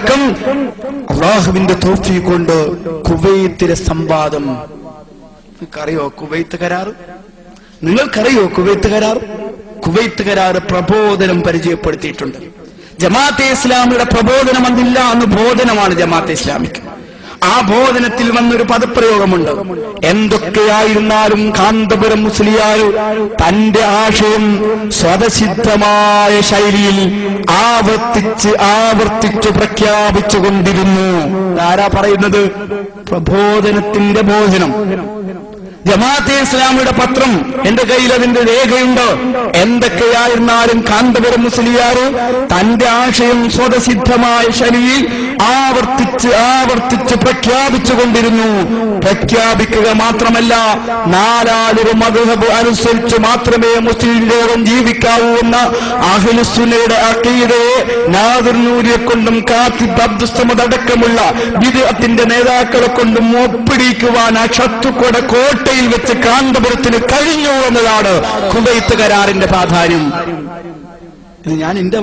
അടക്കം അള്ളാഹുവിന്റെ തോഫി കൊണ്ട് കുവൈത്തിലെ സംവാദം. നിങ്ങൾക്കറിയോ കുവൈത്ത് കരാർ നിങ്ങൾക്കറിയോ കുവൈത്ത് കരാർ കുവൈത്ത് കരാർ പ്രബോധനം പരിചയപ്പെടുത്തിയിട്ടുണ്ട്. ജമാഅത്തെ ഇസ്ലാമിയുടെ പ്രബോധനം അന്നില്ല അന്ന് ബോധനമാണ് ജമാഅത്തെ ഇസ്ലാമിക്ക്. ആ ബോധനത്തിൽ വന്നൊരു പദപ്രയോഗമുണ്ട്. എന്തൊക്കെയായിരുന്നാലും കാന്തപുരം മുസ്ലിയാർ തന്റെ ആശയം സ്വതസിദ്ധമായ ശൈലിയിൽ ആവർത്തിച്ച് ആവർത്തിച്ചു പ്രഖ്യാപിച്ചു കൊണ്ടിരുന്നു ആരാ പറയുന്നത്? പ്രബോധനത്തിന്റെ ബോധനം. ജമാഅത്തെ ഇസ്ലാമിയുടെ പത്രം എന്റെ കയ്യിൽ അതിന്റെ രേഖയുണ്ട്. എന്തൊക്കെയായിരുന്നാലും കാന്തപുരം മുസ്ലിയാർ തന്റെ ആശയം സ്വതസിദ്ധമായ ശൈലിയിൽ ആവർത്തിച്ച് ആവർത്തിച്ച് പ്രഖ്യാപിച്ചു കൊണ്ടിരുന്നു. പ്രഖ്യാപിക്കുക മാത്രമല്ല നാലാലൊരു മധുഹബ് അനുസരിച്ച് മാത്രമേ മുസ്ലിം ലോകം ജീവിക്കാവൂ എന്ന അഹിലുസുലയുടെ അക്കീതയെ നാദിർനൂരിയെ കൊണ്ടും കാത്തിബ് അബ്ദുസ്തമതടക്കമുള്ള വിദേഹത്തിന്റെ നേതാക്കളെ കൊണ്ടും ഒപ്പിടിക്കുവാൻ ആ ശത്രുക്കളുടെ കോട്ടയിൽ വെച്ച് കാന്തപുരത്തിന് കഴിഞ്ഞു എന്നതാണ് കുവൈത്ത് കരാറിന്റെ പ്രാധാന്യം. ഞാൻ എന്റെ